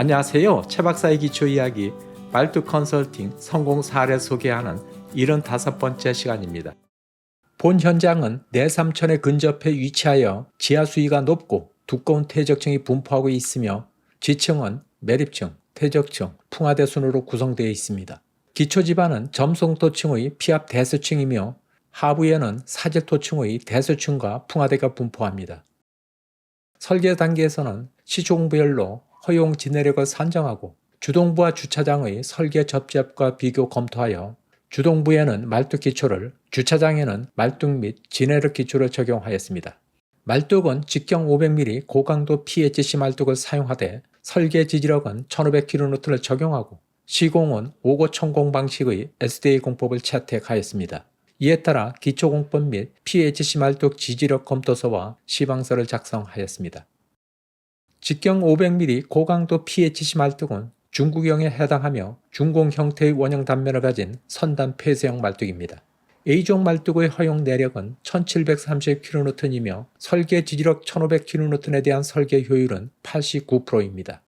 안녕하세요. 최 박사의 기초 이야기 말뚝 컨설팅 성공 사례 소개하는 75번째 시간입니다. 본 현장은 내삼천에 근접해 위치하여 지하 수위가 높고 두꺼운 퇴적층이 분포하고 있으며 지층은 매립층, 퇴적층, 풍화대 순으로 구성되어 있습니다. 기초 지반은 점성토층의 피압 대수층이며 하부에는 사질토층의 대수층과 풍화대가 분포합니다. 설계 단계에서는 시종별로 허용 진내력을 산정하고 주동부와 주차장의 설계 접지압과 비교 검토하여 주동부에는 말뚝 기초를 주차장에는 말뚝 및 진내력 기초를 적용하였습니다. 말뚝은 직경 500mm 고강도 PHC 말뚝을 사용하되 설계 지지력은 1500kN를 적용하고 시공은 5010 방식의 SDA 공법을 채택하였습니다. 이에 따라 기초공법 및 PHC 말뚝 지지력 검토서와 시방서를 작성하였습니다. 직경 500mm 고강도 PHC 말뚝은 중구경에 해당하며 중공 형태의 원형 단면을 가진 선단 폐쇄형 말뚝입니다. A종 말뚝의 허용 내력은 1730kN이며 설계 지지력 1500kN에 대한 설계 효율은 89%입니다.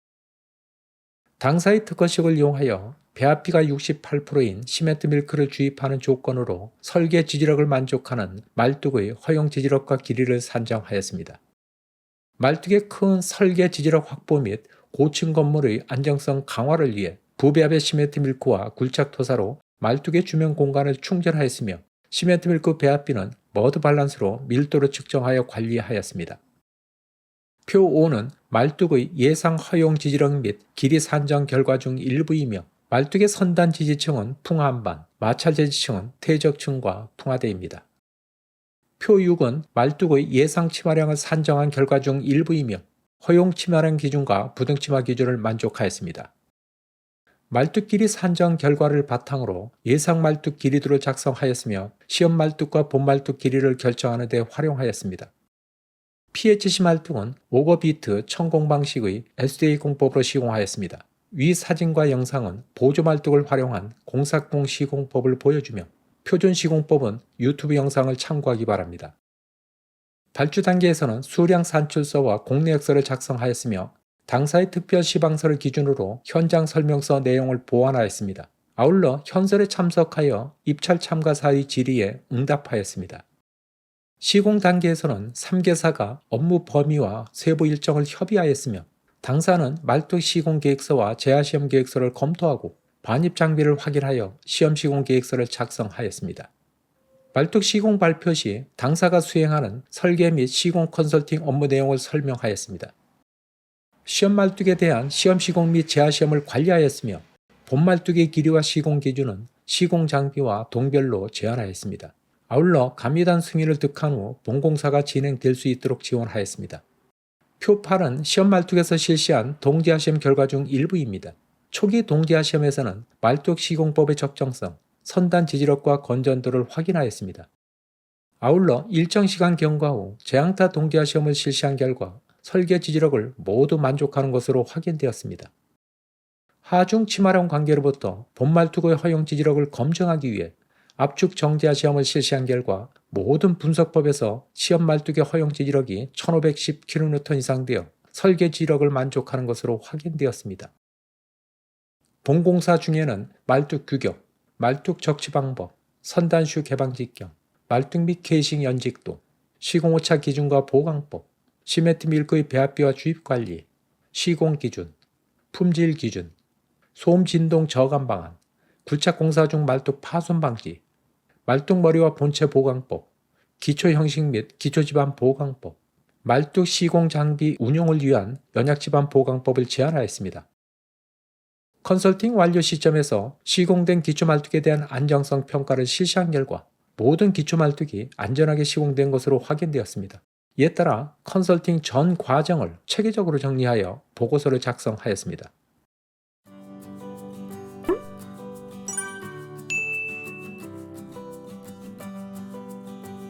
당사의 특허식을 이용하여 배합비가 68%인 시멘트 밀크를 주입하는 조건으로 설계 지지력을 만족하는 말뚝의 허용 지지력과 길이를 산정하였습니다. 말뚝의 큰 설계 지지력 확보 및 고층 건물의 안정성 강화를 위해 부배합의 시멘트 밀크와 굴착 토사로 말뚝의 주변 공간을 충전하였으며 시멘트 밀크 배합비는 머드 밸런스로 밀도를 측정하여 관리하였습니다. 표 5는 말뚝의 예상 허용 지지력 및 길이 산정 결과 중 일부이며 말뚝의 선단 지지층은 풍화한반, 마찰 지지층은 퇴적층과 풍화대입니다. 표 6은 말뚝의 예상 치마량을 산정한 결과 중 일부이며 허용 치마량 기준과 부등 치마 기준을 만족하였습니다. 말뚝 길이 산정 결과를 바탕으로 예상 말뚝 길이도를 작성하였으며 시험 말뚝과 본 말뚝 길이를 결정하는 데 활용하였습니다. PHC 말뚝은 오거비트 천공 방식의 SDA 공법으로 시공하였습니다. 위 사진과 영상은 보조 말뚝을 활용한 공삭공 시공법을 보여주며 표준 시공법은 유튜브 영상을 참고하기 바랍니다. 발주 단계에서는 수량 산출서와 공내역서를 작성하였으며 당사의 특별 시방서를 기준으로 현장 설명서 내용을 보완하였습니다. 아울러 현설에 참석하여 입찰 참가사의 질의에 응답하였습니다. 시공 단계에서는 3개사가 업무 범위와 세부 일정을 협의하였으며 당사는 말뚝 시공 계획서와 재하 시험 계획서를 검토하고 반입 장비를 확인하여 시험 시공 계획서를 작성하였습니다. 말뚝 시공 발표 시 당사가 수행하는 설계 및 시공 컨설팅 업무 내용을 설명하였습니다. 시험 말뚝에 대한 시험 시공 및 재하 시험을 관리하였으며 본 말뚝의 길이와 시공 기준은 시공 장비와 동별로 제한하였습니다. 아울러 감리단 승인을 득한 후 본공사가 진행될 수 있도록 지원하였습니다. 표 8은 시험 말뚝에서 실시한 동지하 시험 결과 중 일부입니다. 초기 동지하 시험에서는 말뚝 시공법의 적정성, 선단 지지력과 건전도를 확인하였습니다. 아울러 일정 시간 경과 후 재앙타 동지하 시험을 실시한 결과 설계 지지력을 모두 만족하는 것으로 확인되었습니다. 하중 치마령 관계로부터 본말투고의 허용 지지력을 검증하기 위해 압축 정지하 시험을 실시한 결과 모든 분석법에서 시험 말뚝의 허용 지지력이 1510kN 이상 되어 설계 지지력을 만족하는 것으로 확인되었습니다. 본공사 중에는 말뚝 규격, 말뚝 적치 방법, 선단슈 개방 직경, 말뚝 및 케이싱 연직도, 시공오차 기준과 보강법, 시멘트 밀크의 배합비와 주입 관리, 시공 기준, 품질 기준, 소음 진동 저감 방안, 굴착 공사 중 말뚝 파손 방지, 말뚝 머리와 본체 보강법, 기초 형식 및 기초 지반 보강법, 말뚝 시공 장비 운용을 위한 연약 지반 보강법을 제안하였습니다. 컨설팅 완료 시점에서 시공된 기초 말뚝에 대한 안정성 평가를 실시한 결과 모든 기초 말뚝이 안전하게 시공된 것으로 확인되었습니다. 이에 따라 컨설팅 전 과정을 체계적으로 정리하여 보고서를 작성하였습니다.